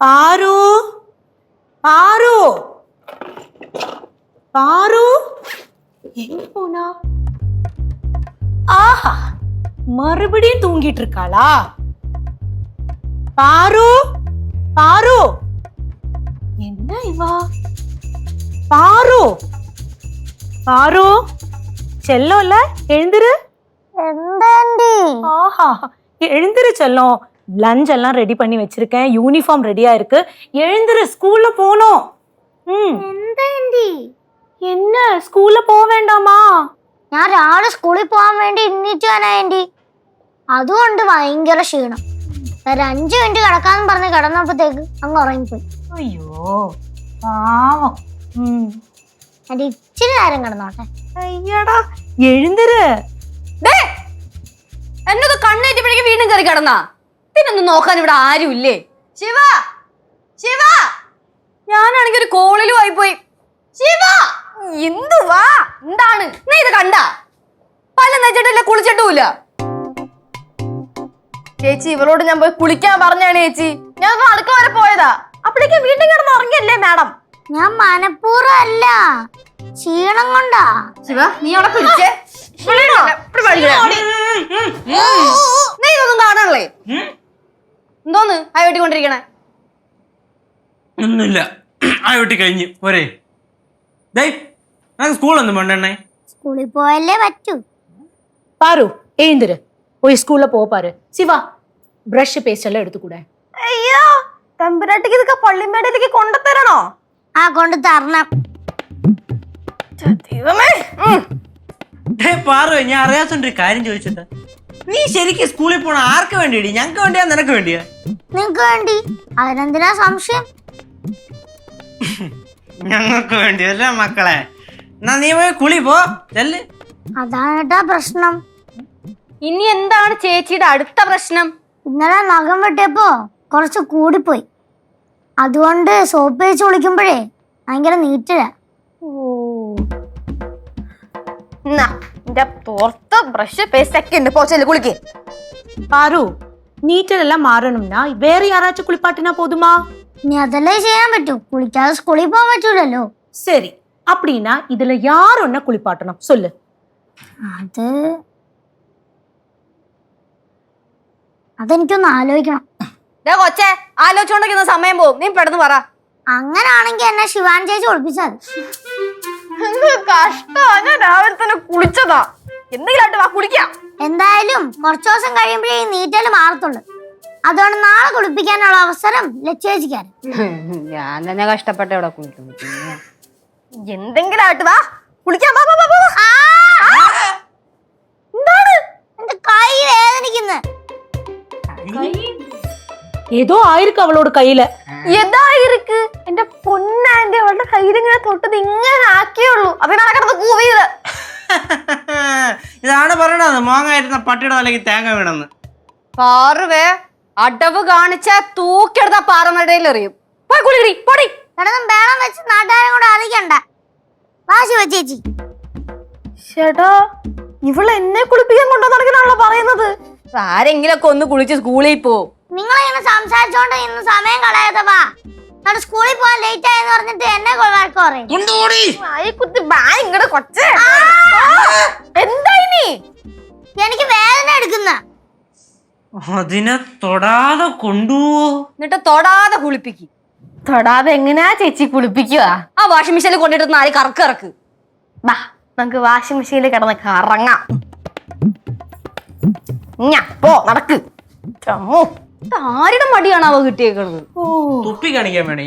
ஆரு ஆரு. ஆரு? எங்க போனா? ஆஹா மறுபடியும் தூங்கிட்டு இருக்காளா? பாரு பாரு என்ன இவா? பாரு பாரு செல்லோல எழுந்துரு. ஆஹா எழுந்துரு செல்லம். லஞ்ச் எல்லாம் ரெடி பண்ணி வச்சிருக்கேன் யூனிஃபார்ம் ரெடியா இருக்கு எழுந்துரு ஸ்கூல்ல போகணும் ம் എന്താണ്ടി என்ன ஸ்கூல்ல போக வேண்டாமா ഞാൻ രാവിലെ സ്കൂളിൽ പോകാൻ വേണ്ടി എണ്ണീറ്റാനായണ്ടി അതുകൊണ്ട് ഭയങ്കര ക്ഷീണം ഒരു അഞ്ചു മിനിറ്റ് കിടക്കാന്ന് പറഞ്ഞ് കിടന്നപ്പോഴത്തേക്ക് അങ്ങ് ഉറങ്ങിപ്പോയി ஐயோ பாவம் ம் എന്റെ ഇച്ചിരി നേരം കിടന്നോട്ടെ അയ്യടാ എഴുന്നേര് ദേ, എന്നത് കണ്ണേറ്റപ്പോഴേക്ക് വീണ്ടും കയറി കിടന്നാ പിന്നൊന്നും നോക്കാൻ ഇവിടെ ആരുമില്ലേ? ശിവ! ശിവ! ഞാനാണെങ്കിൽ ഒരു കോളിലും ആയിപ്പോയി. ശിവ! എന്തുവാ? എന്താണ്? നീ ഇത് കണ്ട? പല നെച്ചിട്ടില്ല കുളിച്ചിട്ടുമില്ല ചേച്ചി ഇവരോട് ഞാൻ പോയി കുളിക്കാൻ പറഞ്ഞാണ് ചേച്ചി. ഞാൻ അടുക്കള വരെ പോയതാ. അപ്പോഴേക്കും വീണ്ടും കിടന്ന് ഉറങ്ങിയല്ലേ മാഡം? ഞാൻ മനഃപൂർവം അല്ല. ക്ഷീണം കൊണ്ടാ. ശിവ നീ അവിടെ കുളിച്ചേ. നീ ഇതൊന്നും കാണാനല്ലേ എന്തോന്ന്? അയോട്ടി കൊണ്ടിരിക്കണേ ഒന്നുമില്ല അയോട്ടി കഴിഞ്ഞു. പോരേ. സ്കൂളൊന്നും വേണ്ടണ്ണേ. സ്കൂളിൽ പോയല്ലേ പറ്റൂ. പാരു എഴുന്തര് പോയി സ്കൂളിൽ പോപ്പാറ് ശിവ ബ്രഷ് പേസ്റ്റ് എല്ലാം എടുത്തുകൂടെ. അയ്യോ തമ്പുരാട്ടിക്ക് ഇതൊക്കെ പള്ളിമേടയിലേക്ക് കൊണ്ടുതരണോ? ആ കൊണ്ട് തരണം ദൈവമേ. പാറു ഞാൻ അറിയാത്തൊരു കാര്യം ചോദിച്ചിട്ട്. നീ ശരിക്കും സ്കൂളിൽ പോണ ആർക്ക് വേണ്ടിയിടി? ഞങ്ങക്ക് വേണ്ടിയാ നിനക്ക് വേണ്ടിയാ? നിങ്ങക്ക് വേണ്ടി? അതിനെന്തിനാ സംശയം? ഞങ്ങൾക്ക് വേണ്ടി അല്ലേ മക്കളെ? എന്നാ നീ പോയി കുളി പോ ചെല്ല്. അതാണ് കേട്ടാ പ്രശ്നം. ഇനി എന്താണ് ചേച്ചിയുടെ അടുത്ത പ്രശ്നം? ഇന്നലെ നഖം വെട്ടിയപ്പോ കുറച്ച് കൂടിപ്പോയി. അതുകൊണ്ട് സോപ്പ് വെച്ച് കുളിക്കുമ്പോഴേ ഭയങ്കര നീറ്റില്ല എന്നാ എന്റെ പുറത്ത് ബ്രഷ് പേസ്റ്റ് ഒക്കെ ഉണ്ട് പോച്ചല്ലേ കുളിക്ക്. பாரு நீச்சல் எல்லாம் மாறணும்னா வேற யாராச்சும் குளிப்பாட்டினா போதுமா நீ ചെയ്യാൻ പറ്റൂ. കുളിക്കാതെ സ്കൂളിൽ പോകാൻ പറ്റൂലല്ലോ. சரி அப்படின்னா இதுல யார் ஒன்ன குளிப்பாட்டணும் അത് അതെനിക്കൊന്ന് ആലോചിക്കണം. ദേ കൊച്ചേ ആലോചിച്ചോണ്ടിരിക്കുന്ന സമയം പോകും നീ പെട്ടെന്ന് പറ. അങ്ങനാണെങ്കിൽ എന്നെ ശിവാൻ ചേച്ചി ഒളിപ്പിച്ചാൽ കഷ്ടമാ ഞാൻ രാവിലെ തന്നെ കുളിച്ചതാ. എന്തെങ്കിലും ആയിട്ട് വാ കുളിക്കാം. എന്തായാലും കുറച്ചു ദിവസം കഴിയുമ്പോഴേ ഈ നീറ്റൽ മാറത്തുള്ളൂ. അതുകൊണ്ട് നാളെ കുളിപ്പിക്കാനുള്ള അവസരം ലക്ഷേച്ചിക്കാൻ ഞാൻ തന്നെ കഷ്ടപ്പെട്ട ഇവിടെ കുളിക്കുന്നു. എന്തെങ്കിലും ആയിട്ട് വാ കുളിക്കാൻ വാ, വാ, വാ, വാ, വാ. എന്താണ്? എന്റെ കൈ വേദനിക്കുന്നു. ஏதோ ஆயிருக்கு அவளோட கையில എതാ ഇരിക്ക് എന്റെ പൊന്നാന്റെ അവളുടെ കയ്യിൽ ഇങ്ങനെ തൊട്ടത് ഇങ്ങനെ ആക്കിയുള്ളൂ അതിനാണ് കൂവിയത് ഇതാണ് പറയണത്. മോങ്ങായിരുന്ന പട്ടിയുടെ തലയ്ക്ക് തേങ്ങ വീണെന്ന്. പാറുവേ അടവ് കാണിച്ച തൂക്കിയെടുത്ത പാറമടയിൽ എറിയും. പോയി കുളിക്കടി പൊടി. കിടന്നും വേണം വെച്ച് നാട്ടുകാരും കൂടെ അറിയിക്കണ്ട. വാശി വെച്ചേച്ചി ചേച്ചി. ചേട്ടാ ഇവൾ എന്നെ കുളിപ്പിക്കാൻ കൊണ്ടുവന്നിറങ്ങനാണല്ലോ പറയുന്നത്. ആരെങ്കിലൊക്കെ ഒന്ന് കുളിച്ച് സ്കൂളിൽ പോ. നിങ്ങളിങ്ങനെ സംസാരിച്ചോണ്ട് ഇന്ന് സമയം കളയാതെ വാ. എന്നിട്ട് സ്കൂളിൽ പോകാൻ ലേറ്റ് ആയെന്ന് പറഞ്ഞിട്ട് എന്നെ പറയും. കൊണ്ടുപോടി വായി കുത്തി ബാ ഇങ്ങടെ കൊച്ചേ. അതിനെ തൊടാതെ കൊണ്ടുപോവോ? എന്നിട്ട് തൊടാതെ കുളിപ്പിക്ക്. തൊടാതെ എങ്ങനെയാ ചേച്ചി കുളിപ്പിക്കുക? ആ വാഷിംഗ് മെഷീനിൽ കൊണ്ടിട്ട് നാല് കറക്ക് ഇറക്ക് ബാ നമുക്ക് വാഷിംഗ് മെഷീനിൽ കിടന്ന് കറങ്ങാം. ഞാ, പോ നടക്ക്. ആരുടെ മടിയാണ് അവ മടിയാണാവോ കിട്ടിയേക്കണത്? തുപ്പി കാണിക്കാൻ വേണേ.